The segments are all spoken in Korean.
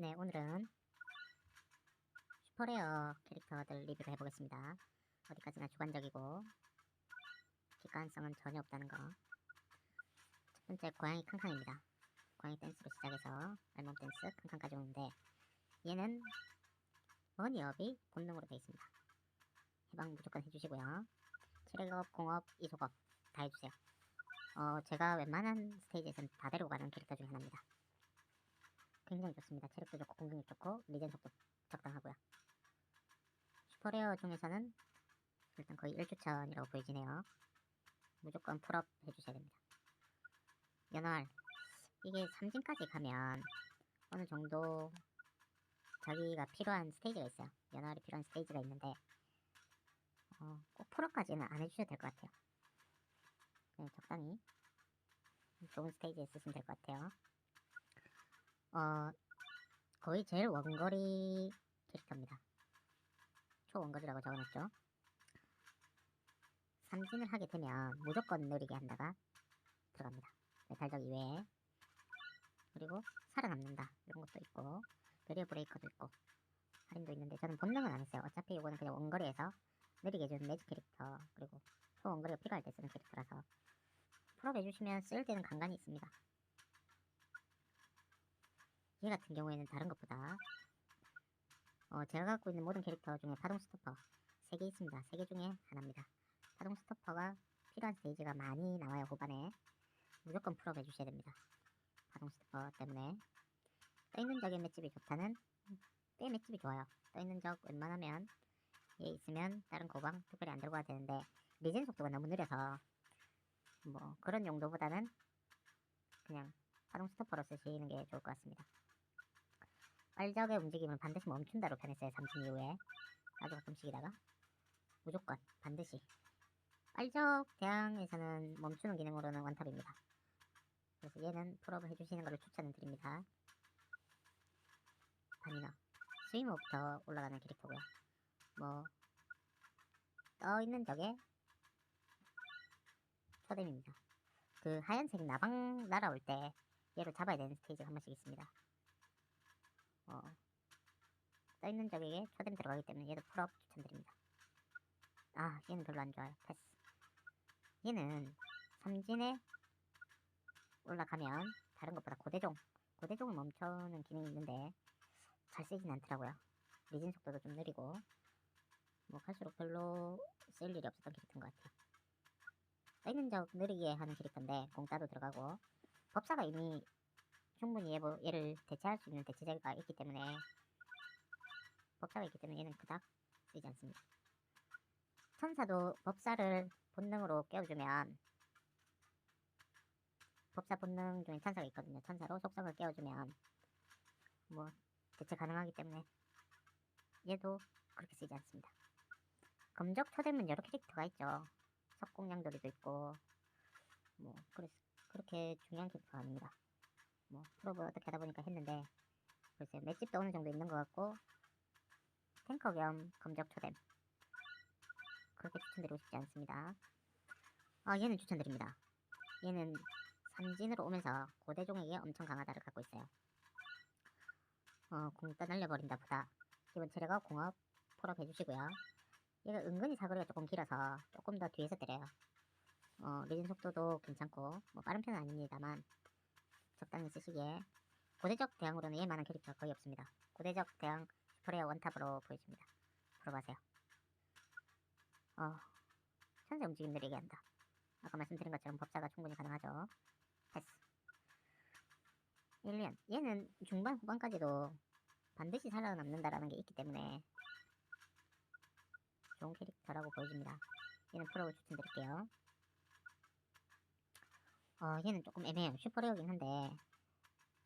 네, 오늘은 슈퍼레어 캐릭터들 리뷰를 해보겠습니다. 어디까지나 주관적이고 객관성은 전혀 없다는 거. 첫 번째, 고양이 캉캉입니다. 고양이 댄스로 시작해서 알몸 댄스 캉캉까지 오는데 얘는 머니업이 본능으로 되어 있습니다. 해방 무조건 해주시고요. 체력업, 공업, 이속업 다 해주세요. 어, 제가 웬만한 스테이지에서는 다 데리고 가는 캐릭터 중에 하나입니다. 굉장히 좋습니다. 체력도 좋고 공격력 좋고 리젠 속도 적당하고요. 슈퍼레어 중에서는 일단 거의 1주천이라고 보여지네요. 무조건 풀업 해주셔야 됩니다. 연활 이게 3진까지 가면 어느 정도 자기가 필요한 스테이지가 있어요. 연활이 필요한 스테이지가 있는데 어, 꼭 풀업까지는 안 해주셔도 될 것 같아요. 그냥 적당히 좋은 스테이지에 쓰시면 될 것 같아요. 어, 거의 제일 원거리 캐릭터입니다. 초원거리라고 적어놨죠. 삼진을 하게 되면 무조건 느리게 한다가 들어갑니다. 메탈적 이외에. 그리고 살아남는다. 이런 것도 있고, 베리어 브레이커도 있고, 할인도 있는데 저는 본능은 안 했어요. 어차피 이거는 그냥 원거리에서 느리게 해주는 매직 캐릭터, 그리고 초원거리가 필요할 때 쓰는 캐릭터라서 풀업 해주시면 쓸 때는 간간히 있습니다. 얘 같은 경우에는 다른 것보다 어, 제가 갖고 있는 모든 캐릭터 중에 파동 스토퍼 3개 있습니다. 3개 중에 하나입니다. 파동 스토퍼가 필요한 스테이지가 많이 나와요. 후반에 무조건 풀업 해 주셔야 됩니다. 파동 스토퍼 때문에 떠있는 적의 맷집이 좋다는 꽤 맷집이 좋아요. 떠있는 적 웬만하면 얘 있으면 다른 고방 특별히 안 들고 가야 되는데 리젠 속도가 너무 느려서 뭐 그런 용도보다는 그냥 파동 스토퍼로 쓰시는 게 좋을 것 같습니다. 빨적의 움직임은 반드시 멈춘다로 변했어요. 삼진 이후에 아주 가끔씩이다가 무조건 반드시 빨적 대항에서는 멈추는 기능으로는 원탑입니다. 그래서 얘는 풀업을 해주시는 것을 추천을 드립니다. 바니너 스위머부터 올라가는 캐릭터고요. 뭐 떠있는 적에 초뎀입니다. 그 하얀색 나방 날아올 때 얘를 잡아야 되는 스테이지가 한 번씩 있습니다. 어, 떠있는 적에게 초뎀 들어가기 때문에 얘도 풀업 추천드립니다. 아, 얘는 별로 안 좋아요. 패스. 얘는 삼진에 올라가면 다른 것보다 고대종, 고대종을 멈추는 기능이 있는데 잘 쓰진 않더라고요. 리진 속도도 좀 느리고 뭐 갈수록 별로 쓸 일이 없었던 캐릭터인 것 같아요. 떠있는 적 느리게 하는 캐릭터인데 공짜도 들어가고 법사가 이미 충분히 얘, 뭐, 얘를 대체할 수 있는 대체제가 있기 때문에 법사가 있기 때문에 얘는 그닥 쓰이지 않습니다. 천사도 법사를 본능으로 깨워주면 법사 본능 중에 천사가 있거든요. 천사로 속성을 깨워주면 뭐 대체 가능하기 때문에 얘도 그렇게 쓰이지 않습니다. 검적 초대면 여러 캐릭터가 있죠. 석공양돌이도 있고 뭐 그렇게 중요한 캐릭터가 아닙니다. 뭐 프로브 어떻게 하다 보니까 했는데 글쎄 맷집도 어느 정도 있는 것 같고 탱커 겸 검적 초댐 그렇게 추천드리고 싶지 않습니다. 아 얘는 추천드립니다. 얘는 삼진으로 오면서 고대종에게 엄청 강하다를 갖고 있어요. 어 공따 날려버린다 보다 기본 체력업 공업 풀업 해주시고요. 얘가 은근히 사거리가 조금 길어서 조금 더 뒤에서 때려요. 어 리진 속도도 괜찮고 뭐 빠른 편은 아닙니다만 적당히 쓰시기에 고대적 대항으로는 얘만한 캐릭터가 거의 없습니다. 고대적 대항 슈퍼레어 원탑으로 보여집니다. 풀어가세요. 어, 천재 움직임 느리게 한다. 아까 말씀드린 것처럼 법사가 충분히 가능하죠. 패스. 일리안. 얘는 중반 후반까지도 반드시 살아남는다라는 게 있기 때문에 좋은 캐릭터라고 보여집니다. 얘는 프로를 추천드릴게요. 어, 얘는 조금 애매해요. 슈퍼레어긴 한데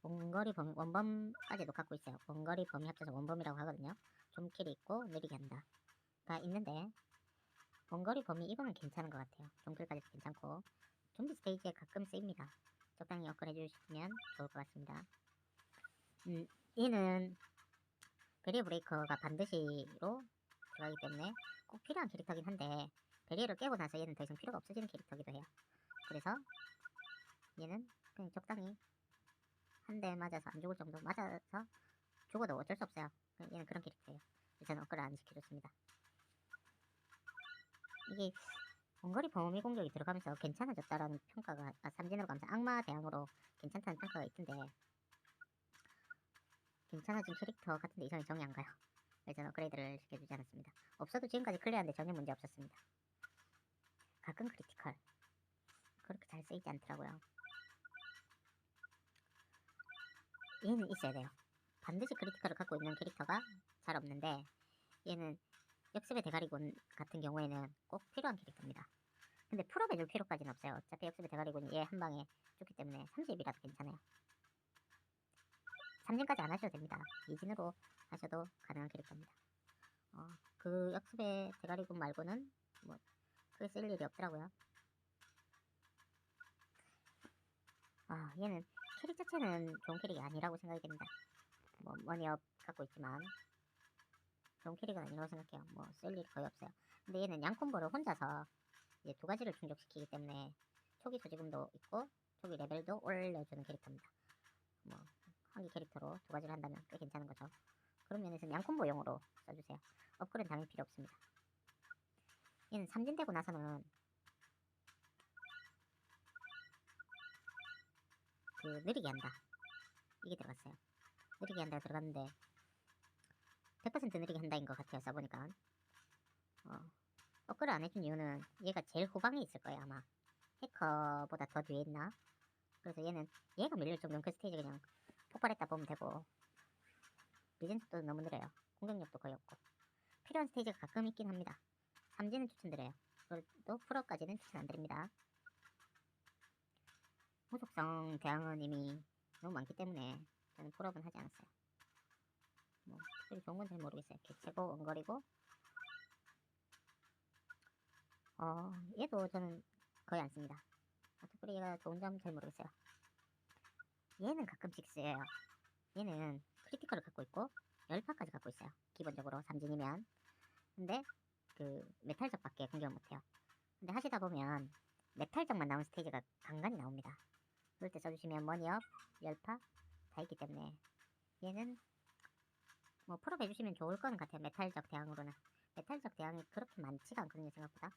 원거리 범위, 원범까지도 갖고 있어요. 원거리 범위 합쳐서 원범이라고 하거든요. 좀킬이 있고 느리게 한다. 가 있는데 원거리 범위 이거는 괜찮은 것 같아요. 종킬까지도 괜찮고 좀비 스테이지에 가끔 쓰입니다. 적당히 업그레이드 해주시면 좋을 것 같습니다. 음, 얘는 베리어 브레이커가 반드시로 들어가기 때문에 꼭 필요한 캐릭터긴 한데 베리어를 깨고 나서 얘는 더 이상 필요가 없어지는 캐릭터기도 해요. 그래서 얘는 그냥 적당히 한 대 맞아서 안 죽을 정도 맞아서 죽어도 어쩔 수 없어요. 그- 얘는 그런 캐릭터예요. 저는 업그레이드 안 시켜줬습니다. 이게 원거리 범위 공격이 들어가면서 괜찮아졌다라는 평가가 아, 삼진으로 가면서 악마 대항으로 괜찮다는 평가가 있던데 괜찮아진 캐릭터 같은데 이상이 정이 안 가요. 그래서 업그레이드를 시켜주지 않았습니다. 없어도 지금까지 클리어하는데 전혀 문제 없었습니다. 가끔 크리티컬 그렇게 잘 쓰이지 않더라고요. 얘는 있어야 돼요. 반드시 크리티컬을 갖고 있는 캐릭터가 잘 없는데 얘는 역습의 대가리군 같은 경우에는 꼭 필요한 캐릭터입니다. 근데 풀업해줄 필요까지는 없어요. 어차피 역습의 대가리군 얘한 방에 죽기 때문에 30이라도 괜찮아요. 3진까지 안 하셔도 됩니다. 2진으로 하셔도 가능한 캐릭터입니다. 어, 그 역습의 대가리군 말고는 뭐 크게 쓸 일이 없더라고요. 아 얘는 캐릭 자체는 좋은 캐릭이 아니라고 생각이 됩니다. 뭐 머니업 갖고 있지만 좋은 캐릭은 아니라고 생각해요. 뭐 쓸 일이 거의 없어요. 근데 얘는 양콤보를 혼자서 이제 두 가지를 충족시키기 때문에 초기 소지금도 있고 초기 레벨도 올려주는 캐릭터입니다. 뭐한개 캐릭터로 두 가지를 한다면 꽤 괜찮은 거죠. 그런 면에서는 양콤보용으로 써주세요. 업그레이드 당연히 필요 없습니다. 얘는 삼진되고 나서는 그 느리게 한다. 이게 들어갔어요. 느리게 한다가 들어갔는데 100% 느리게 한다인 것 같아요. 써보니까 어, 업그레이드 안 해준 이유는 얘가 제일 후방에 있을 거예요. 아마 해커보다 더 뒤에 있나? 그래서 얘는 얘가 밀릴 정도면 그 스테이지 그냥 폭발했다 보면 되고 리젠 속도도 너무 느려요. 공격력도 거의 없고 필요한 스테이지가 가끔 있긴 합니다. 삼진은 추천드려요. 그래도 프로까지는 추천 안 드립니다. 후속성 대항은 이미 너무 많기 때문에 저는 풀업은 하지 않았어요. 뭐 특별히 좋은 건 잘 모르겠어요. 개체고 원거리고 어 얘도 저는 거의 안 씁니다. 어, 특별히 얘가 좋은 점 잘 모르겠어요. 얘는 가끔씩 쓰여요. 얘는 크리티컬을 갖고 있고 열파까지 갖고 있어요. 기본적으로 삼진이면 근데 그 메탈적밖에 공격을 못해요. 근데 하시다 보면 메탈적만 나온 스테이지가 간간히 나옵니다. 때 써주시면 머니업, 열파 다 있기 때문에 얘는 뭐 풀업 해주시면 좋을 거는 같아요. 메탈적 대항으로는 메탈적 대항이 그렇게 많지가 않거든요 생각보다.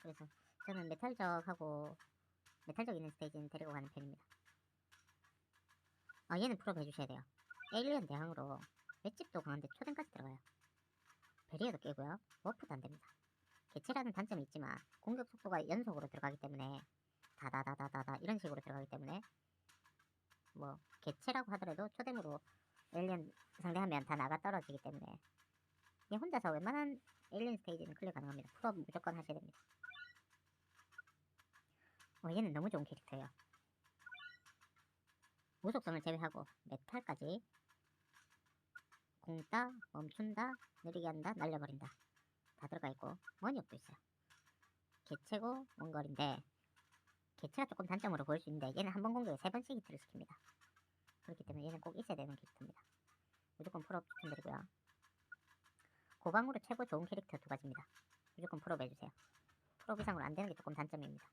그래서 저는 메탈적하고 메탈적 있는 스테이지는 데리고 가는 편입니다. 아 얘는 풀업 해주셔야 돼요. 에일리언 대항으로 맷집도 강한데 초den까지 들어가요. 베리어도 깨고요. 워프도 안 됩니다. 개체라는 단점이 있지만 공격 속도가 연속으로 들어가기 때문에 다다다다다다 이런 식으로 들어가기 때문에 뭐 개체라고 하더라도 초댐으로 에일리언 상대하면 다 나가 떨어지기 때문에 얘 혼자서 웬만한 에일리언 스테이지는 클리어 가능합니다. 풀업 무조건 하셔야 됩니다. 어, 얘는 너무 좋은 캐릭터예요. 무속성을 제외하고 메탈까지 공따, 멈춘다, 느리게 한다, 날려버린다 다 들어가 있고 머니업도 있어요. 개체고 원거리인데 개체가 조금 단점으로 보일 수 있는데 얘는 한 번 공격에 세 번씩 히트를 시킵니다. 그렇기 때문에 얘는 꼭 있어야 되는 캐릭터입니다. 무조건 풀업 추천드리고요. 고방으로 최고 좋은 캐릭터 두 가지입니다. 무조건 풀업 해주세요. 풀업 이상으로 안 되는 게 조금 단점입니다.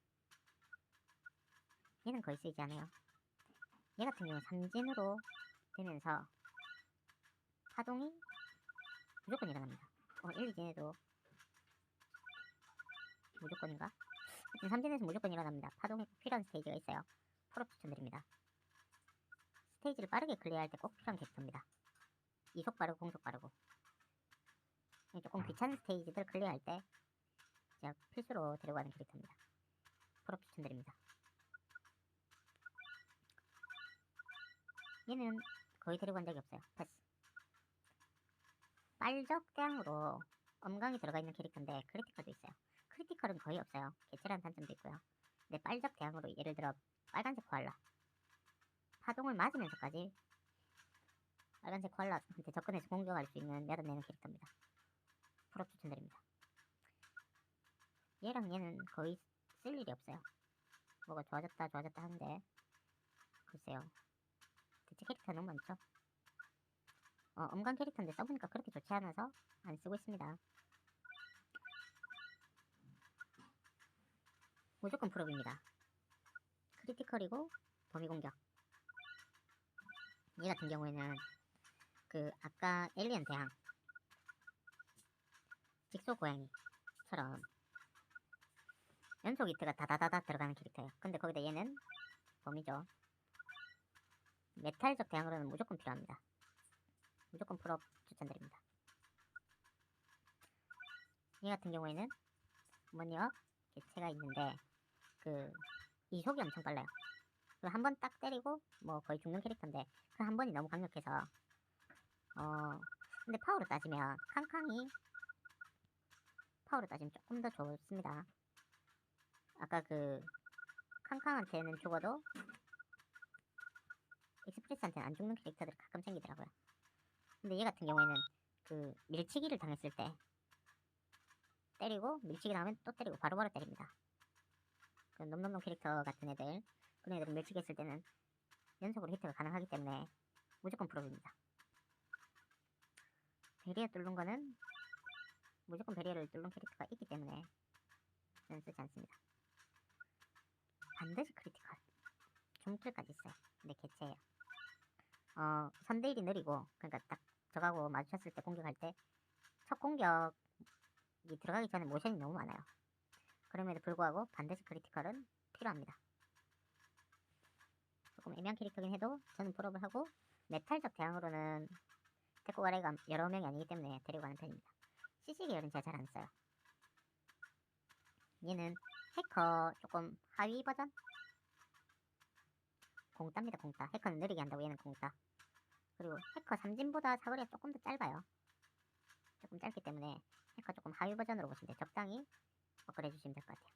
얘는 거의 쓰이지 않아요. 얘 같은 경우는 삼진으로 되면서 파동이 무조건 일어납니다. 어, 1, 2진에도 무조건인가? 하여튼 3진에서 무조건 일어납니다. 파동이 꼭 필요한 스테이지가 있어요. 풀업 추천드립니다. 스테이지를 빠르게 클리어할 때 꼭 필요한 캐릭터입니다. 이속 빠르고 공속 빠르고 예, 조금 귀찮은 스테이지들 클리어할 때 제가 필수로 데려가는 캐릭터입니다. 풀업 추천드립니다. 얘는 거의 데려간 적이 없어요. 패스. 빨적 대항으로 엄강이 들어가 있는 캐릭터인데 크리티컬도 있어요. 크리티컬은 거의 없어요. 개체라는 단점도 있고요. 근데 빨적 대항으로 예를 들어 빨간색 코알라 파동을 맞으면서까지 빨간색 코알라한테 접근해서 공격할 수 있는 매듭내는 캐릭터입니다. 풀업 추천드립니다. 얘랑 얘는 거의 쓸 일이 없어요. 뭐가 좋아졌다 좋아졌다 하는데 글쎄요. 대체 캐릭터 너무 많죠? 어, 엄간 캐릭터인데 써보니까 그렇게 좋지 않아서 안 쓰고 있습니다. 무조건 풀업입니다. 크리티컬이고 범위 공격. 얘 같은 경우에는 그 아까 엘리언 대항 직소 고양이처럼 연속 이트가 다다다다 들어가는 캐릭터예요. 근데 거기다 얘는 범이죠. 메탈적 대항으로는 무조건 필요합니다. 무조건 풀업 추천드립니다. 얘 같은 경우에는 뭐니요? 개체가 있는데 그 이속이 엄청 빨라요. 그 한 번 딱 때리고 뭐 거의 죽는 캐릭터인데 그 한 번이 너무 강력해서 어 근데 파워로 따지면 캉캉이 파워로 따지면 조금 더 좋습니다. 아까 그 캉캉한테는 죽어도 익스프레스한테는 안 죽는 캐릭터들이 가끔 생기더라고요. 근데 얘 같은 경우에는 그 밀치기를 당했을 때 때리고 밀치기 당하면 또 때리고 바로바로 때립니다. 그 놈놈놈 캐릭터 같은 애들 그런 애들은 밀치기 했을 때는 연속으로 히트가 가능하기 때문에 무조건 프로입니다. 베리어 뚫는 거는 무조건 베리어를 뚫는 캐릭터가 있기 때문에 저는 쓰지 않습니다. 반드시 크리티컬. 중킬까지 있어요. 근데 개체예요. 어, 선대일이 느리고, 그러니까 딱 저하고 마주쳤을 때 공격할 때, 첫 공격이 들어가기 전에 모션이 너무 많아요. 그럼에도 불구하고 반드시 크리티컬은 필요합니다. 조금 애매한 캐릭터긴 해도 저는 풀업을 하고, 메탈적 대항으로는 가래가 여러 명이 아니기 때문에 데리고 가는 편입니다. CC 계열은 제가 잘 안 써요. 얘는 해커 조금 하위 버전? 공따입니다 공따 해커는 느리게 한다고 얘는 공따 그리고 해커 삼진보다 사거리가 조금 더 짧아요 조금 짧기 때문에 해커 조금 하위 버전으로 보시면 돼요 적당히 업그레이드 해주시면 될 것 같아요.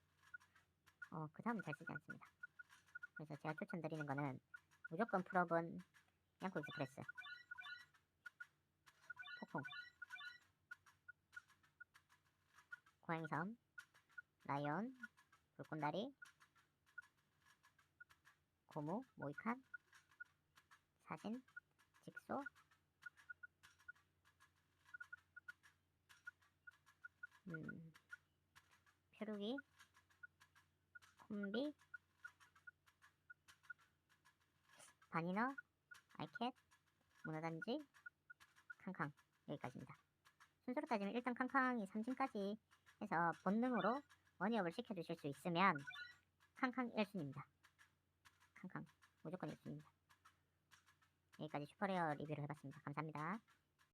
어, 그 다음은 잘 쓰지 않습니다. 그래서 제가 추천드리는 거는 무조건 풀업은 양코 익스프레스. 폭풍. 고양이섬 라이온. 불꽃다리, 고무, 모이칸, 사진, 직소, 음, 표류기, 콤비, 바니너, 아이캣, 문어단지, 캉캉 여기까지입니다. 순서로 따지면 일단 캉캉이 3진까지 해서 본능으로 원이업을 시켜주실 수 있으면 캉캉 1순위입니다. 캉캉 무조건 1순위입니다. 여기까지 슈퍼레어 리뷰를 해봤습니다. 감사합니다.